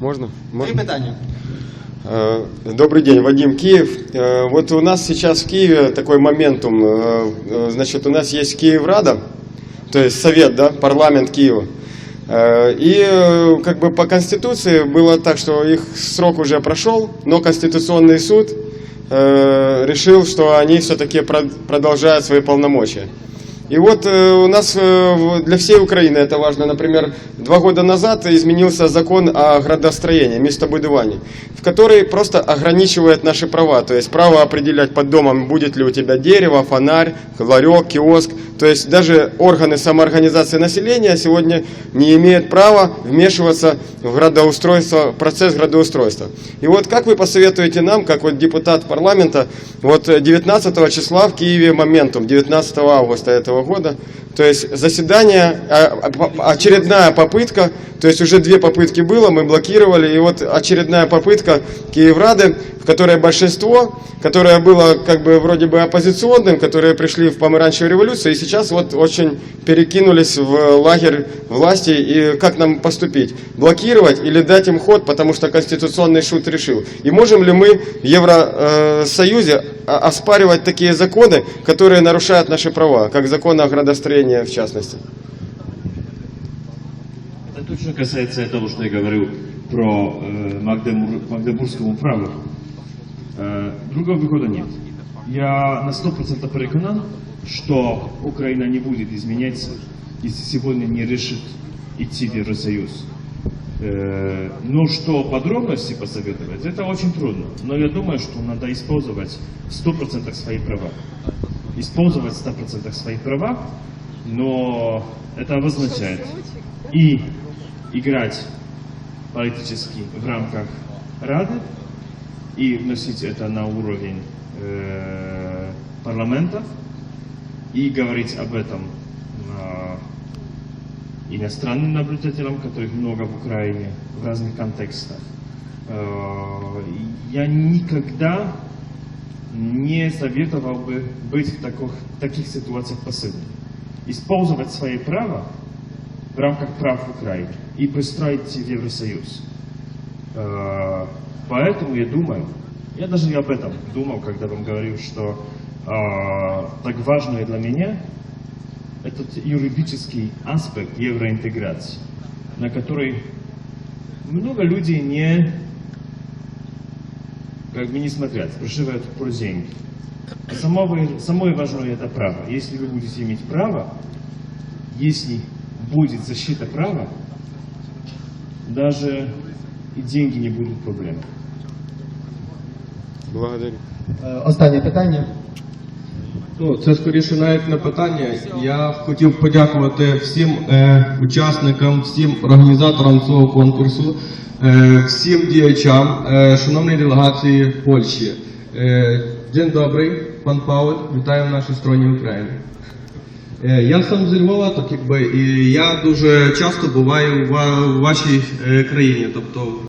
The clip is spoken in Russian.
Можно? Три Можно? питання. Э, Добрый день, Вадим Киев. Э, Вот у нас сейчас в Киеве такой моментум. Э, Значит, у нас есть Киеврада, то есть Совет, да, парламент Киева. И как бы по Конституции было так, что их срок уже прошел, но Конституционный суд решил, что они все-таки продолжают свои полномочия. И вот э, у нас э, для всей Украины это важно. Например, два года назад изменился закон о градостроении, местобудовании, в который просто ограничивает наши права. То есть право определять под домом, будет ли у тебя дерево, фонарь, ларек, киоск. То есть даже органы самоорганизации населения сегодня не имеют права вмешиваться в градоустройство, процесс градоустройства. И вот как вы посоветуете нам, как вот депутат парламента, вот э, 19 числа в Киеве моментум, 19 августа этого года, то есть заседание, а, а, очередная попытка, то есть уже две попытки было, мы блокировали, и вот очередная попытка Киеврады, в которой большинство, которое было как бы вроде бы оппозиционным, которые пришли в помаранчевую революцию, и сейчас вот очень перекинулись в лагерь власти, и как нам поступить? Блокировать или дать им ход, потому что Конституционный суд решил? И можем ли мы в Евросоюзе а, оспаривать такие законы, которые нарушают наши права, как закон о градостроении в частности? Это точно касается того, что я говорил про э, Магдебур- Магдебургскому праву. Другого выхода нет. Я на 100% переконан, что Украина не будет изменяться, если сегодня не решит идти в Евросоюз. Ну, что подробности посоветовать, это очень трудно. Но я думаю, что надо использовать 100% свои права. Использовать 100% свои права, но это обозначает и играть политически в рамках Рады, и вносить это на уровень э, парламента, и говорить об этом а, иностранным наблюдателям, которых много в Украине, в разных контекстах. Э, Я никогда не советовал бы быть в таких, таких ситуациях пассивным. Использовать свои права в рамках прав Украины и пристроить в Евросоюз. Э, Поэтому я думаю, я даже и об этом думал, когда вам говорил, что э, так важное для меня этот юридический аспект евроинтеграции, на который много людей не как бы не смотрят, спрашивают про деньги. Самое, самое важное это право. Если вы будете иметь право, если будет защита права, даже и деньги не будут проблемой. Благодарю. Е, Останнє питання. Ну, це скоріше навіть не питання. Я хотів подякувати всім е, учасникам, всім організаторам цього конкурсу, е, всім діячам, е, шановної делегації Польщі. Е, День добрий, пан Павел, вітаю в нашій стороні України. Е, Я сам зі Львова, так якби, і я дуже часто буваю в в вашій е, країні, тобто